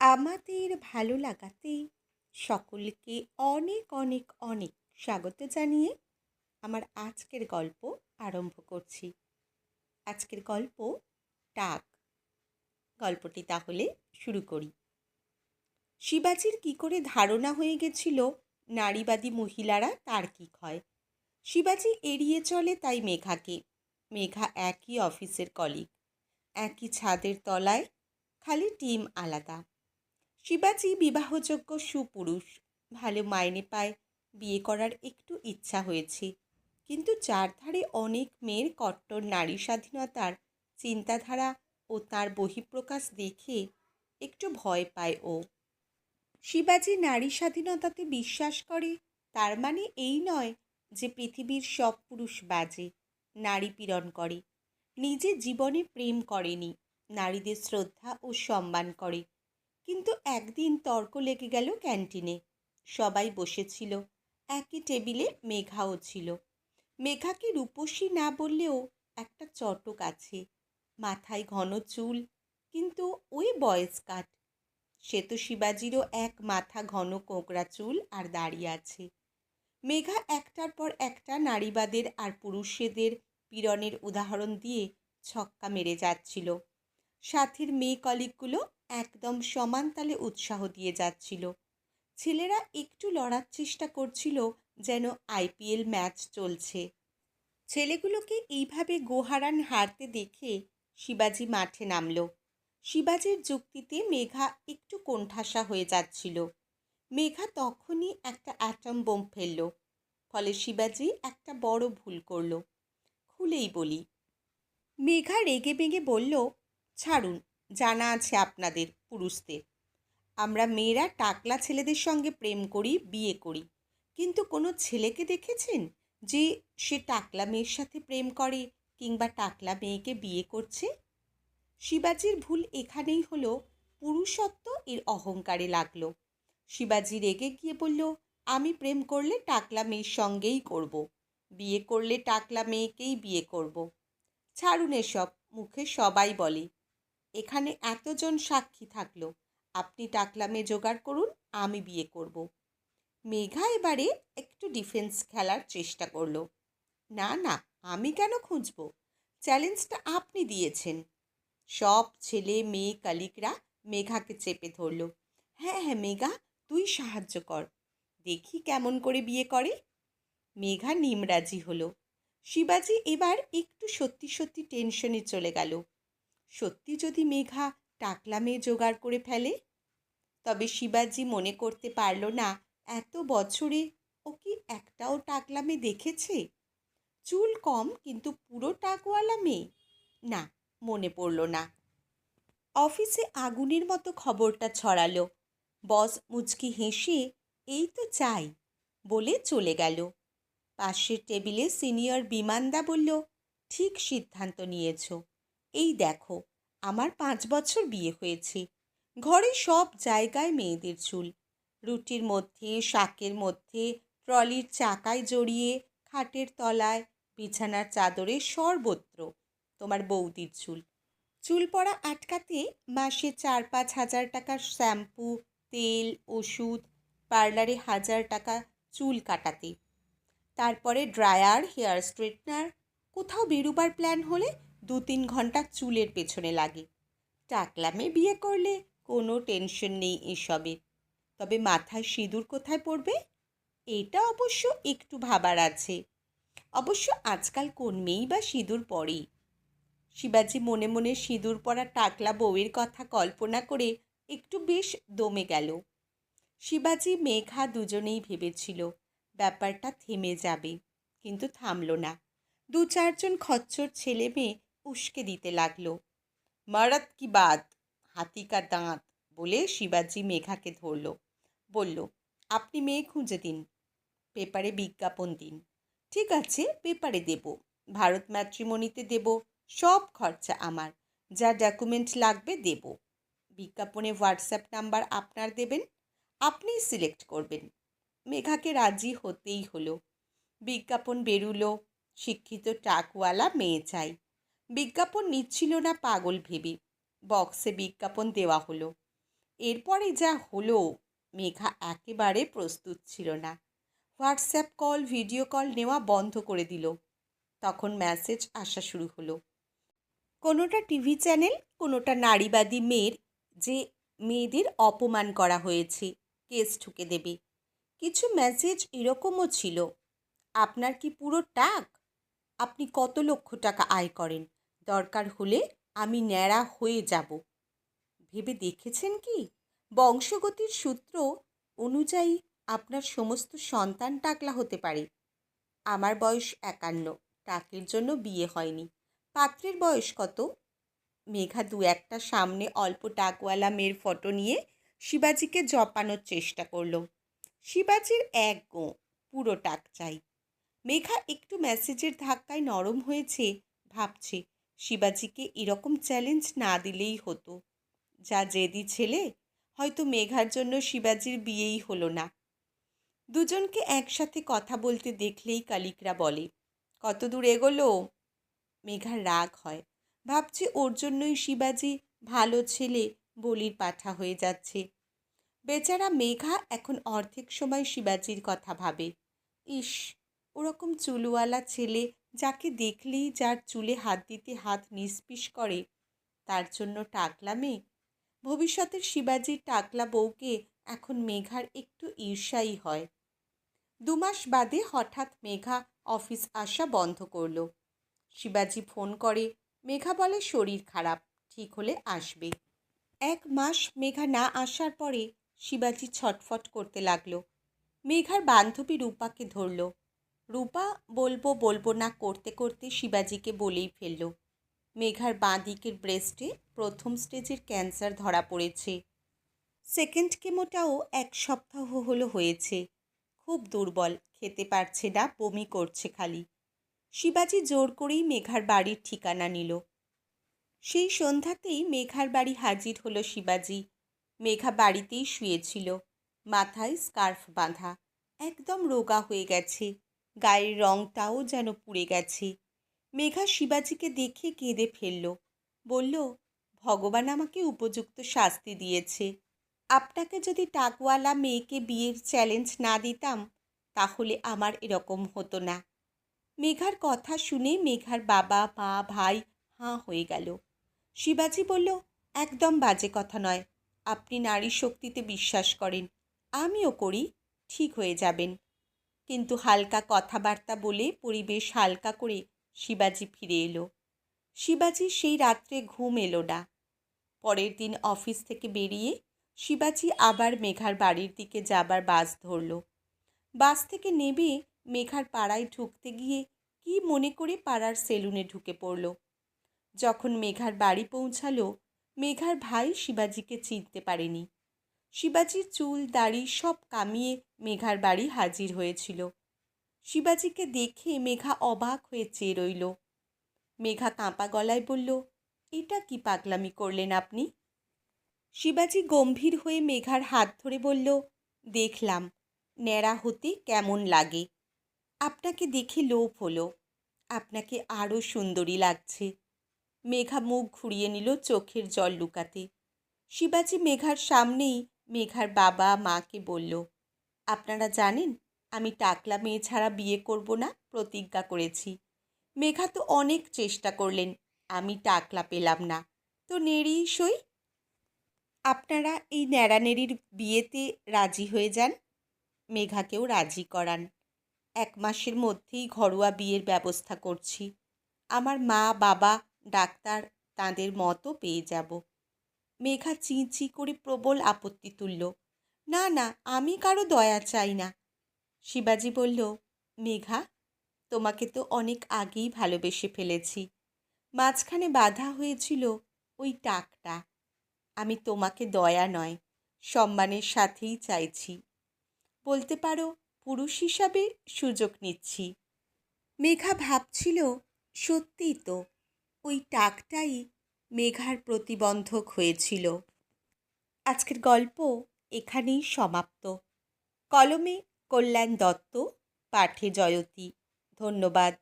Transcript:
আমাদের ভালো লাগাতে সকলকে অনেক অনেক অনেক স্বাগত জানিয়ে আমার আজকের গল্প আরম্ভ করছি। আজকের গল্প টাক গল্পটি তাহলে শুরু করি। শিবাজির কি করে ধারণা হয়ে গেছিল, নারীবাদী মহিলারা তার্কিক হয় শিবাজি এড়িয়ে চলে তাই মেঘাকে। মেঘা একই অফিসের কলিগ একই ছাদের তলায়, খালি টিম আলাদা। শিবাজি বিবাহযোগ্য সুপুরুষ। ভালো মাইনে পায়, বিয়ে করার একটু ইচ্ছা হয়েছে। কিন্তু চারধারে অনেক মেয়ের কট্টর নারী স্বাধীনতার চিন্তাধারা ও তার বহিঃপ্রকাশ দেখে একটু ভয় পায় ও। শিবাজি নারী স্বাধীনতাতে বিশ্বাস করে, তার মানে এই নয় যে পৃথিবীর সব পুরুষ বাজে, নারী পীড়ন করে। নিজে জীবনে প্রেম করেনি, নারীদের শ্রদ্ধা ও সম্মান করে। কিন্তু একদিন তর্ক লেগে গেল ক্যান্টিনে। সবাই বসেছিল। একই টেবিলে মেঘাও ছিল। মেঘাকে রূপসী না বললেও একটা চটক আছে। মাথায় ঘন চুল, কিন্তু ওই বয়েস কাট সে তো শিবাজিরও এক মাথা ঘন কোঁকড়া চুল আর দাঁড়িয়ে আছে। মেঘা একটার পর একটা নারীবাদের আর পুরুষেদের পীড়নের উদাহরণ দিয়ে ছক্কা মেরে যাচ্ছিল। সাথীর মেয়ে কলিগগুলো একদম সমান তালে উৎসাহ দিয়ে যাচ্ছিল। ছেলেরা একটু লড়ার চেষ্টা করছিল যেন আইপিএল ম্যাচ চলছে। ছেলেগুলোকে এইভাবে গোহারান হারতে দেখে শিবাজি মাঠে নামল। শিবাজির যুক্তিতে মেঘা একটু কোণঠাসা হয়ে যাচ্ছিল। মেঘা তখনই একটা অ্যাটম বোম ফেলল, ফলে শিবাজি একটা বড় ভুল করল। খুলেই বলি, মেঘা রেগে বেগে বলল, ছাড়ুন জানা আছে আপনাদের, পুরুষদের। আমরা মেয়েরা টাকলা ছেলেদের সঙ্গে প্রেম করি, বিয়ে করি। কিন্তু কোনো ছেলেকে দেখেছেন যে সে টাকলা মেয়ের সাথে প্রেম করে কিংবা টাকলা মেয়েকে বিয়ে করছে? শিবাজির ভুল এখানেই হলো, পুরুষত্ব এর অহংকারে লাগল। শিবাজি রেগে গিয়ে বলল, আমি প্রেম করলে টাকলা মেয়ের সঙ্গেই করব। বিয়ে করলে টাকলা মেয়েকেই বিয়ে করব। ছাড়ুন এসব, মুখে সবাই বলে। এখানে এতজন সাক্ষী থাকল। আপনি টাকলামে জোগাড় করুন, আমি বিয়ে করব। মেঘা এবারে একটু ডিফেন্স খেলার চেষ্টা করল। না না, আমি কেন খুঁজব? চ্যালেঞ্জটা আপনি দিয়েছেন। সব ছেলে, মেয়ে কালিকরা মেঘাকে চেপে ধরল। হ্যাঁ হ্যাঁ মেঘা, তুই সাহায্য কর। দেখি কেমন করে বিয়ে করে। মেঘা নিমরাজি হলো। শিবাজি এবার একটু সত্যি সত্যি টেনশনে চলে গেল। সত্যি যদি মেঘা টাকলা মেয়ে জোগাড় করে ফেলে? তবে শিবাজি মনে করতে পারল না, এত বছরে ও কি একটাও টাকলা মেয়ে দেখেছে? চুল কম, কিন্তু পুরো টাকওয়ালা মেয়ে? না, মনে পড়ল না। অফিসে আগুনের মতো খবরটা ছড়ালো। বস মুচকি হেসে, এই তো চাই, বলে চলে গেল। পাশের টেবিলে সিনিয়র বিমানদা বলল, ঠিক সিদ্ধান্ত নিয়েছ। এই দেখো, আমার পাঁচ বছর বিয়ে হয়েছে। ঘরে সব জায়গায় মেয়েদের চুল। রুটির মধ্যে, শাকের মধ্যে, ট্রলির চাকায় জড়িয়ে, খাটের তলায়, বিছানার চাদরে সর্বত্র তোমার বৌদির চুল। চুল পড়া আটকাতে মাসে চার পাঁচ হাজার টাকার শ্যাম্পু, তেল, ওষুধ, পার্লারে হাজার টাকা চুল কাটাতে। তারপরে ড্রায়ার, হেয়ার স্ট্রেটনার, কোথাও বেরুবার প্ল্যান হলে দু তিন ঘণ্টা চুলের পেছনে লাগে। টাকলামে বিয়ে করলে কোনো টেনশন নেই এসবে। তবে মাথায় সিঁদুর কোথায় পড়বে? এটা অবশ্য একটু ভাবার আছে। অবশ্য আজকাল কোন মেয়েই বা সিঁদুর পরেই। শিবাজি মনে মনে সিঁদুর পরা টাকলা বউয়ের কথা কল্পনা করে একটু বেশ দমে গেল। শিবাজি মেঘা দুজনেই ভেবেছিল, ব্যাপারটা থেমে যাবে, কিন্তু থামল না। দু চারজন খচ্চর ছেলে মেয়ে উস্কে দিতে লাগল। মারাত কি বাত, হাতি কা দাঁত, বলে শিবাজি মেঘাকে ধরল। বলল, আপনি মেয়ে খুঁজে দিন, পেপারে বিজ্ঞাপন দিন। ঠিক আছে, পেপারে দেব, ভারত ম্যাট্রিমনিতে দেব, সব খরচা আমার, যা ডকুমেন্ট লাগবে দেব। বিজ্ঞাপনে হোয়াটসঅ্যাপ নাম্বার আপনার দেবেন, আপনিই সিলেক্ট করবেন। মেঘাকে রাজি হতেই হলো। বিজ্ঞাপন বেরুলো, শিক্ষিত টাকওয়ালা মেয়ে চাই। বিজ্ঞাপন নিচ্ছিল না পাগল ভেবে। বক্সে বিজ্ঞাপন দেওয়া হলো। এরপরে যা হলো, মেঘা একেবারে প্রস্তুত ছিল না। হোয়াটসঅ্যাপ কল, ভিডিও কল নেওয়া বন্ধ করে দিল। তখন মেসেজ আসা শুরু হলো। কোনোটা টিভি চ্যানেল, কোনোটা নারীবাদী মেয়ের, যে মেয়েদের অপমান করা হয়েছে, কেস ঠুকে দেবে। কিছু মেসেজ এরকমও ছিল। আপনার কি পুরো টাক? আপনি কত লক্ষ টাকা আয় করেন? দরকার হলে আমি ন্যাড়া হয়ে যাব। ভেবে দেখেছেন কি? বংশগতির সূত্র অনুযায়ী আপনার সমস্ত সন্তান টাকলা হতে পারে। আমার বয়স একান্ন, টাকের জন্য বিয়ে হয়নি। পাত্রের বয়স কত? মেঘা দু একটা সামনে অল্প টাকওয়ালা মেয়ের ফটো নিয়ে শিবাজিকে জপানোর চেষ্টা করল। শিবাজির এক গো, পুরো টাক চাই। মেঘা একটু মেসেজের ধাক্কায় নরম হয়েছে, ভাবছে শিবাজিকে এরকম চ্যালেঞ্জ না দিলেই হতো। যা জেদি ছেলে, হয়তো মেঘার জন্য শিবাজির বিয়েই হলো না। দুজনকে একসাথে কথা বলতে দেখলেই কালিকরা বলে, কত দূর এগোলো? মেঘার রাগ হয়। ভাবছে ওর জন্যই শিবাজি ভালো ছেলে বলির পাঠা হয়ে যাচ্ছে। বেচারা মেঘা এখন অর্ধেক সময় শিবাজির কথা ভাবে। ইস, ওরকম চুলওয়ালা ছেলে যাকে দেখলেই যার চুলে হাত দিতে হাত নিষ্পিস করে, তার জন্য টাকলা মেয়ে ভবিষ্যতের শিবাজির টাকলা বউকে এখন মেঘার একটু ঈর্ষাই হয়। দুমাস বাদে হঠাৎ মেঘা অফিস আসা বন্ধ করল। শিবাজি ফোন করে, মেঘা বলে শরীর খারাপ, ঠিক হলে আসবে। এক মাস মেঘা না আসার পরে শিবাজি ছটফট করতে লাগল। মেঘার বান্ধবী রূপাকে ধরল। রূপা বলব বলব না করতে করতে শিবাজিকে বলেই ফেলল। মেঘার বাঁ দিকের ব্রেস্টে প্রথম স্টেজের ক্যান্সার ধরা পড়েছে। সেকেন্ড কেমোটাও এক সপ্তাহ হলো হয়েছে। খুব দুর্বল, খেতে পারছে না, বমি করছে খালি। শিবাজি জোর করেই মেঘার বাড়ির ঠিকানা নিল। সেই সন্ধ্যাতেই মেঘার বাড়ি হাজির হলো শিবাজি। মেঘা বাড়িতেই শুয়েছিল। মাথায় স্কার্ফ বাঁধা। একদম রোগা হয়ে গেছে। গায়ের রংটাও যেন পুড়ে গেছে। মেঘা শিবাজিকে দেখে কেঁদে ফেলল। বলল, ভগবান আমাকে উপযুক্ত শাস্তি দিয়েছে। আপনাকে যদি টাকওয়ালা মেয়েকে বিয়ের চ্যালেঞ্জ না দিতাম, তাহলে আমার এরকম হতো না। মেঘার কথা শুনে মেঘার বাবা, মা, ভাই হাঁ হয়ে গেল। শিবাজি বলল, একদম বাজে কথা নয়। আপনি নারী শক্তিতে বিশ্বাস করেন। আমিও করি, ঠিক হয়ে যাবেন। কিন্তু হালকা কথাবার্তা বলে পরিবেশ হালকা করে শিবাজি ফিরে এলো। শিবাজি সেই রাত্রে ঘুম এলো না। পরের দিন অফিস থেকে বেরিয়ে শিবাজি আবার মেঘার বাড়ির দিকে যাবার বাস ধরল। বাস থেকে নেবে মেঘার পাড়ায় ঢুকতে গিয়ে কি মনে করে পাড়ার সেলুনে ঢুকে পড়ল। যখন মেঘার বাড়ি পৌঁছালো, মেঘার ভাই শিবাজিকে চিনতে পারেনি। শিবাজির চুল, দাড়ি সব কামিয়ে মেঘার বাড়ি হাজির হয়েছিল। শিবাজিকে দেখে মেঘা অবাক হয়ে চেয়ে রইল। মেঘা কাঁপা গলায় বলল, এটা কি পাগলামি করলেন আপনি? শিবাজি গম্ভীর হয়ে মেঘার হাত ধরে বলল, দেখলাম, ন্যাড়া হতে কেমন লাগে। আপনাকে দেখে লোভ হলো, আপনাকে আরও সুন্দরী লাগছে। মেঘা মুখ ঘুরিয়ে নিল চোখের জল লুকাতে। শিবাজি মেঘার সামনেই মেঘার বাবা মাকে বলল, আপনারা জানেন, আমি টাকলা মেয়ে ছাড়া বিয়ে করব না, প্রতিজ্ঞা করেছি। মেঘা তো অনেক চেষ্টা করলেন, আমি টাকলা পেলাম না। তো নেড়ি সই, আপনারা এই ন্যাড়ানেড়ির বিয়েতে রাজি হয়ে যান মেঘাকেও রাজি করান। এক মাসের মধ্যেই ঘরোয়া বিয়ের ব্যবস্থা করছি। আমার মা, বাবা, ডাক্তার, তাঁদের মতো পেয়ে যাব। মেঘা চিঁচি করে প্রবল আপত্তি তুলল। না না, আমি কারও দয়া চাই না। শিবাজি বলল, মেঘা, তোমাকে তো অনেক আগেই ভালোবেসে ফেলেছি। মাঝখানে বাধা হয়েছিল ওই টাকটা। আমি তোমাকে দয়া নয়, সম্মানের সাথেই চাইছি। বলতে পারো, পুরুষ হিসাবে সুযোগ নিচ্ছি। মেঘা ভাবছিল, সত্যিই তো, ওই টাকটাই মেঘার প্রতিবন্ধক হয়েছিল। আজকের গল্প এখানেই সমাপ্ত। কলমে কল্যাণ দত্ত পাঠে জয়তী। ধন্যবাদ।